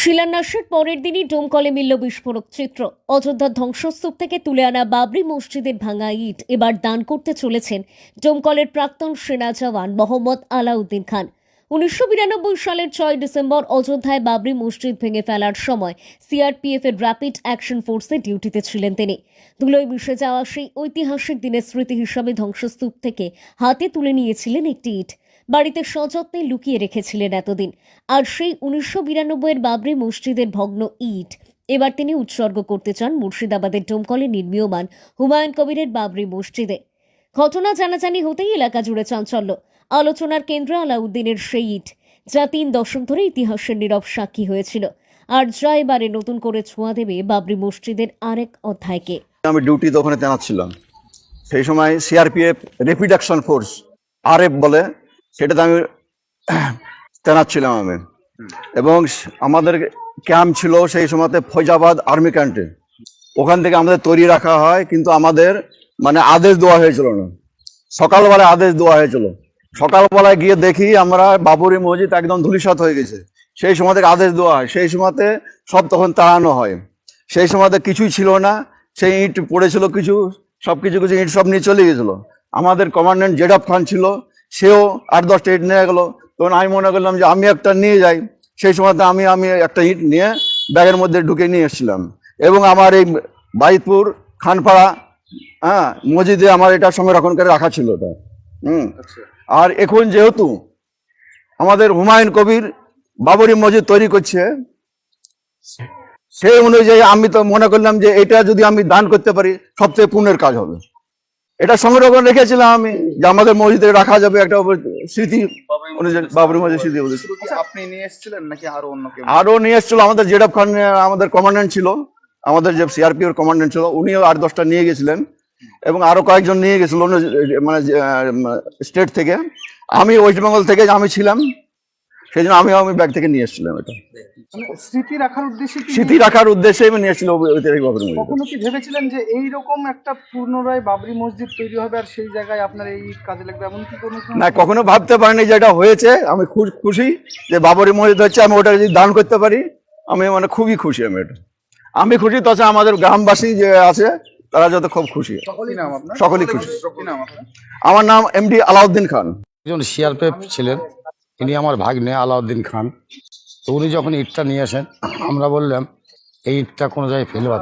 শিলান্যাসের পরের দিনই ডোমকলে মিলল বিস্ফোরক চিত্র। অযোধ্যার ধ্বংসস্তূপ থেকে তুলে আনা বাবরি মসজিদের ভাঙা ইট এবার দান করতে চলেছেন ডোমকলের প্রাক্তন সেনা জওয়ান মোহাম্মদ আলাউদ্দিন খান। উনিশশো বিরানব্বই সালের ছয় ডিসেম্বর অযোধ্যায় বাবরি মসজিদ ভেঙে ফেলার সময় সিআরপিএফ এর র্যাপিড অ্যাকশন ফোর্সে ডিউটিতে ছিলেন তিনি। ধুলোয় মিশে যাওয়া সেই ঐতিহাসিক দিনের স্মৃতি হিসাবে ধ্বংসস্তূপ থেকে হাতে তুলে নিয়েছিলেন একটি ইট। বাড়িতে সযত্নে লুকিয়ে রেখেছিলেন এতদিন। আর সেই উনিশশো বিরানব্বইয়ের বাবরি মসজিদের ভগ্ন ইট। এবার তিনি উৎসর্গ করতে চান মুর্শিদাবাদের ডোমকলে নির্মীয়মান হুমায়ুন কবিরের বাবরি মসজিদে। ঘটনা জানাজানি হতেই এলাকা জুড়ে চাঞ্চল্য। আলোচনার কেন্দ্র আলাউদ্দিনের সেই ইট, যা তিন দশক ধরে ইতিহাসের নীরব সাক্ষী হয়েছিল। আর যা এবারে নতুন করে ছোঁয়া দেবে বাবরি মসজিদের আরেক অধ্যায়কে। আমি ডিউটি ওখানে তেনাত ছিলাম সেই সময় CRPF rapid action force RF বলে সেটাতে আমি তেনাচ্ছিলাম আমি। এবং আমাদের ক্যাম্প ছিল সেই সময়তে ফৈজাবাদ আর্মি ক্যান্টে ওখান থেকে আমাদের তৈরি রাখা হয় কিন্তু আমাদের মানে আদেশ দেওয়া হয়েছিল না। সকালবেলায় আদেশ দেওয়া হয়েছিল। সকালবেলায় গিয়ে দেখি আমরা বাবরি মসজিদ একদম ধুলিসাৎ হয়ে গেছে। সেই সময় থেকে আদেশ দেওয়া হয়। সেই সময়তে সব তখন তাড়ানো হয়। সেই সময়তে কিছুই ছিল না। সেই ইট পড়েছিল কিছু সব কিছু কিছু ইট সব নিয়ে চলে গেছিল। আমাদের কমান্ড্যান্ট জেডাব খান ছিল। সেও আট দশটা ইট নিয়ে গেলো। তখন আমি মনে করলাম যে আমি একটা নিয়ে যাই। সেই সময়তে আমি আমি একটা ইট নিয়ে ব্যাগের মধ্যে ঢুকে নিয়ে এসেছিলাম। এবং আমার এই বাইতপুর খানপাড়া হ্যাঁ মসজিদে আমার এটা সংরক্ষণ করে রাখা ছিল ওটা হুম। আর এখন যেহেতু আমাদের হুমায়ুন কবির বাবরি মসজিদ তৈরি করছে সেই অনুযায়ী আমি তো মনে করলাম যে এটা যদি আমি দান করতে পারি সবচেয়ে পুণ্যের কাজ হবে। এটা সংরক্ষণ রেখেছিলাম আমি যে আমাদের মসজিদে রাখা যাবে একটা স্মৃতি বাবরি মসজিদ স্মৃতি আপনি নিয়ে এসেছিলেন নাকি আরও অন্য কেউ? আরও নিয়ে এসেছিল আমাদের জেডাব খান আমাদের কমান্ডেন্ট ছিল আমাদের যে সিআরপি এর কমান্ড্যান্ট ছিল উনিও আট দশটা নিয়ে গেছিলেন। এবং আরও কয়েকজন নিয়ে গেছিল মানে স্টেট থেকে। আমি ওয়েস্ট বেঙ্গল থেকে আমি ছিলাম সেই জন্য আমি আমি ব্যাগ থেকে নিয়ে এসেছিলাম এটা। মানে স্মৃতি রাখার উদ্দেশ্যে স্মৃতি রাখার উদ্দেশ্যে আমি নিয়ে এসেছিল ওই- ওই বাবরি মসজিদ। কখনো কি ভেবেছিলেন যে এই রকম একটা পুনরায় বাবরি মসজিদ তৈরি হবে আর সেই জায়গায় আপনার এই কাজে লাগবে? এমন কি কোনো না কখনো ভাবতে পারিনি যে এটা হয়েছে। আমি খুব খুশি যে বাবরি মসজিদ হচ্ছে আমি ওটা যদি দান করতে পারি আমি মানে খুবই খুশি আমি এটা। আমি খুশি তাছাড়া আমাদের গ্রামবাসী যে আছে তারা যত খুব খুশি। কি নাম আপনার? সকলেই খুশি। কি নাম আপনার? আমার নাম এমডি আলাউদ্দিন খান। একজন সিআরপিএফ ছিলেন। ইনি আমার ভাগ্নে আলাউদ্দিন খান। তো উনি যখন ইটটা নিয়ে আসেন, আমরা বললাম, এই ইটটা কোনো জায়গায় ফেলবা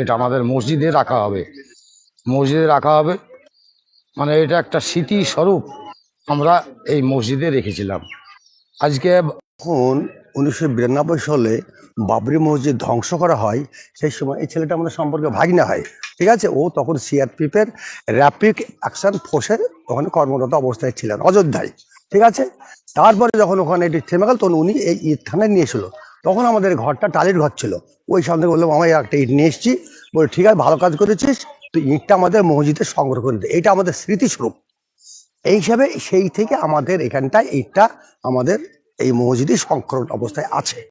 এটা আমাদের মসজিদে রাখা হবে। মসজিদে রাখা হবে মানে এটা একটা স্মৃতি স্বরূপ আমরা এই মসজিদে রেখেছিলাম। আজকে এখন উনিশশো বিরানব্বই সালে বাবরি মসজিদ ধ্বংস করা হয়, সেই সময় এই ছেলেটা আমাদের সম্পর্কে ভাগিনা হয়। ঠিক আছে? ও তখন সিআরপিএফের র্যাপিড অ্যাকশন ফোর্সের ওখানে কর্মরত অবস্থায় ছিলেন, অযোধ্যায়। ঠিক আছে? তারপরে যখন ওখানে এটি থেমে গেল, তখন উনি এই ইট থানায় নিয়ে তখন আমাদের ঘরটা টালির ঘর ছিল। ওই সামনে বললাম আমার একটা ইট নিয়ে এসছি। বলে, ঠিক আছে, ভালো কাজ করেছিস। তুই ইটটা আমাদের মসজিদে সংগ্রহ করে দে। এটা আমাদের স্মৃতিস্বরূপ। এই হিসাবে সেই থেকে আমাদের এখানটায় ইটটা আমাদের এই মসজিদে সংক্রমণ অবস্থায় আছে।